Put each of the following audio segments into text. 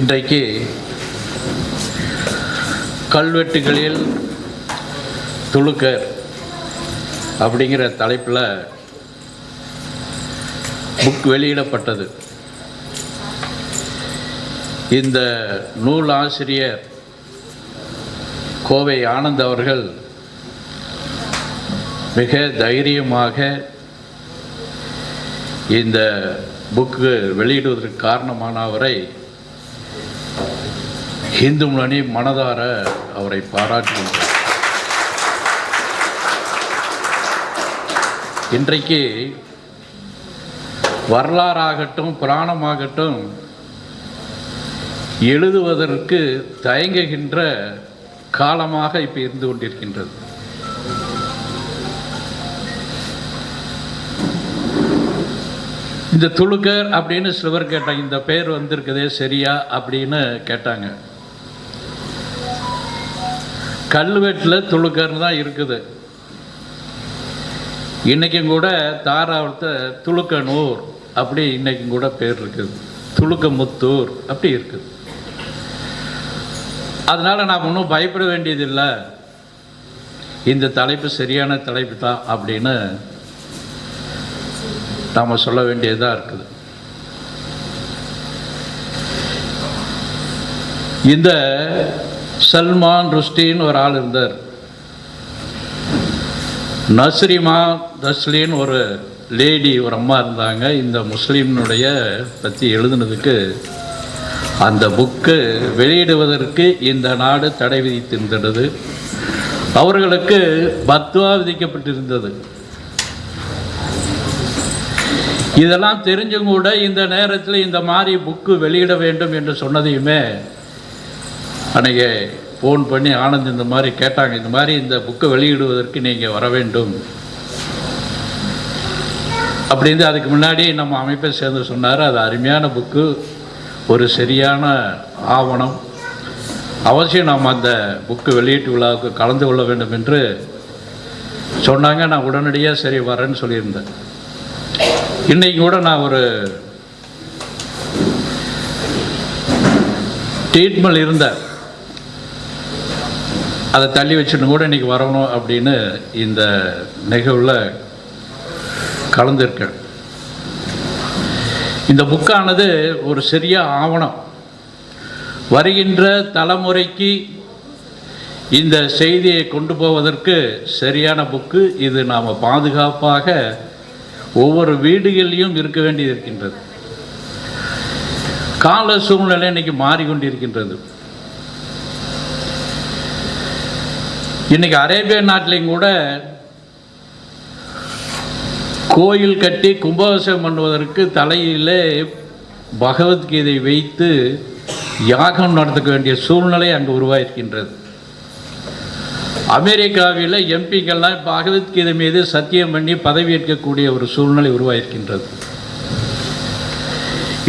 இன்றைக்கு கல்வெட்டுகளில் துளுக்கர் அப்படிங்கிற தலைப்பில் புக் வெளியிடப்பட்டது. இந்த நூல் ஆசிரியர் கோவை ஆனந்த் அவர்கள் மிக தைரியமாக இந்த புக்கு வெளியிடுவதற்கு காரணமானவரை இந்து முன்னணி மனதார அவரை பாராட்டுகின்றார் இன்றைக்கு வரலாறாகட்டும் புராணமாகட்டும் எழுதுவதற்கு தயங்குகின்ற காலமாக இப்போ இருந்து கொண்டிருக்கின்றது. இந்த துளுக்கர் அப்படின்னு சிலவர் கேட்டாங்க இந்த பேர் வந்திருக்குதே சரியா? அப்படின்னு கேட்டாங்க. கல்வெட்டில் துளுக்கர்னு தான் இருக்குது. இன்றைக்கும் கூட தாராவளத்தை துளுக்கனூர் அப்படி இன்றைக்கும் கூட பேர் இருக்குது. துளுக்கமுத்தூர் அப்படி இருக்குது. அதனால் நாம் ஒன்றும் பயப்பட வேண்டியதில்லை. இந்த தலைப்பு சரியான தலைப்பு தான் அப்படின்னு நாம் சொல்ல வேண்டியதாக இருக்குது. இந்த சல்மான் ருஷ்டின்னு ஒரு ஆள் இருந்தார். நஸ்ரிமா தஸ்லின்னு ஒரு லேடி ஒரு அம்மா இருந்தாங்க. இந்த முஸ்லீம்னுடைய பற்றி எழுதுனதுக்கு அந்த புக்கு வெளியிடுவதற்கு இந்த நாடு தடை விதித்திருந்தது. அவர்களுக்கு பத்வா விதிக்கப்பட்டிருந்தது. இதெல்லாம் தெரிஞ்சும் கூட இந்த நேரத்தில் இந்த மாதிரி புக்கு வெளியிட வேண்டும் என்று சொன்னதையுமே அன்றைக்கி ஃபோன் பண்ணி ஆனந்த் இந்த மாதிரி கேட்டாங்க. இந்த மாதிரி இந்த புக்கை வெளியிடுவதற்கு நீங்கள் வர வேண்டும். அப்படின்னு அதுக்கு முன்னாடி நம்ம அமைப்பை சேர்ந்து சொன்னார். அது அருமையான புக்கு. ஒரு சரியான ஆவணம். அவசியம் நாம் அந்த புக்கு வெளியீட்டு விழாவுக்கு கலந்து கொள்ள வேண்டும் என்று சொன்னாங்க. நான் உடனடியாக சரி வரேன்னு சொல்லியிருந்தேன். இன்றைக்கி கூட நான் ஒரு ட்ரீட்மெண்ட் இருந்தேன். அதை தள்ளி வச்சுட்டு கூட இன்றைக்கி வரணும் அப்படின்னு இந்த நிகழ்வில் கலந்துருக்கேன் இந்த புக்கானது ஒரு சிறிய ஆவணம். வருகின்ற தலைமுறைக்கு இந்த செய்தியை கொண்டு போவதற்கு சரியான புக்கு. இது நாம் பாதுகாப்பாக ஒவ்வொரு வீடுகளிலும் இருக்க வேண்டியது இருக்கின்றது கால சூழ்நிலை இன்றைக்கி மாறிக்கொண்டிருக்கின்றது. இன்னைக்கு அரேபிய நாட்டிலையும் கூட கோயில் கட்டி கும்பாபிஷேகம் பண்ணுவதற்கு தலையிலே பகவத்கீதை வைத்து யாகம் நடத்த வேண்டிய சூழ்நிலை அங்கு உருவாயிருக்கின்றது. அமெரிக்காவில் எம்பிக்கெல்லாம் பகவத்கீதை மீது சத்தியம் பண்ணி பதவியேற்கக்கூடிய ஒரு சூழ்நிலை உருவாயிருக்கின்றது.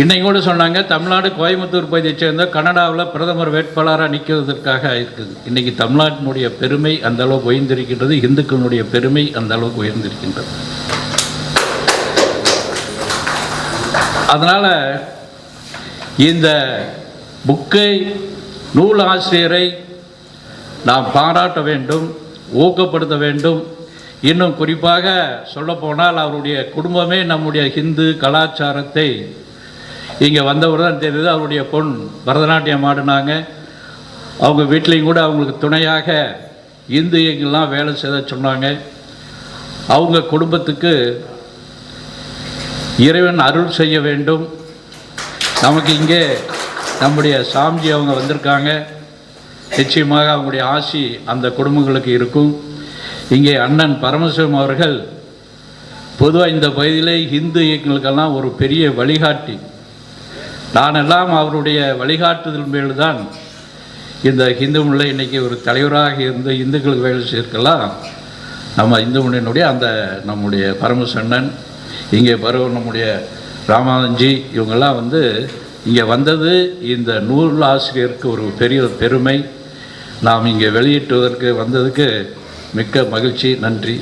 இன்னைக்கு கூட சொன்னாங்க தமிழ்நாடு கோயம்புத்தூர் பகுதியை சேர்ந்த கனடாவில் பிரதமர் வேட்பாளராக நிற்கிறதுக்காக இருக்குது. இன்றைக்கி தமிழ்நாட்டினுடைய பெருமை அந்த அளவுக்கு உயர்ந்திருக்கின்றது இந்துக்களுடைய பெருமை அந்த அளவுக்கு உயர்ந்திருக்கின்றது. அதனால் இந்த புக்கை நூல் ஆசிரியரை நாம் பாராட்ட வேண்டும் ஊக்கப்படுத்த வேண்டும். இன்னும் குறிப்பாக சொல்லப்போனால் அவருடைய குடும்பமே நம்முடைய ஹிந்து கலாச்சாரத்தை இங்கே வந்தவர் தான் தெரியுது அவருடைய பொன் பரதநாட்டியம் ஆடினாங்க. அவங்க வீட்லேயும் கூட அவங்களுக்கு துணையாக இந்தியங்கள்லாம் வேலை செய்த சொன்னாங்க. அவங்க குடும்பத்துக்கு இறைவன் அருள் செய்ய வேண்டும். நமக்கு இங்கே நம்முடைய சாமிஜி அவங்க வந்திருக்காங்க. நிச்சயமாக அவங்களுடைய ஆசி அந்த குடும்பங்களுக்கு இருக்கும். இங்கே அண்ணன் பரமசிவம் அவர்கள் பொதுவாக இந்த பகுதியிலே இந்து இயக்கங்களுக்கெல்லாம் ஒரு பெரிய வழிகாட்டி. நானெல்லாம் அவருடைய வழிகாட்டுதல் மேல்தான் இந்த இந்து முல்லை இன்றைக்கி ஒரு தலைவராக இருந்து இந்துக்களுக்கு வேலை சேர்க்கலாம் நம்ம இந்து முன்னினுடைய அந்த நம்முடைய பரமசண்ணன் இங்கே பருவ நம்முடைய ராமானந்தி இவங்கெல்லாம் வந்து இங்கே வந்தது இந்த நூல் ஆசிரியருக்கு ஒரு பெரிய பெருமை. நாம் இங்கே வெளியிட்டுவதற்கு வந்ததுக்கு மிக்க மகிழ்ச்சி நன்றி.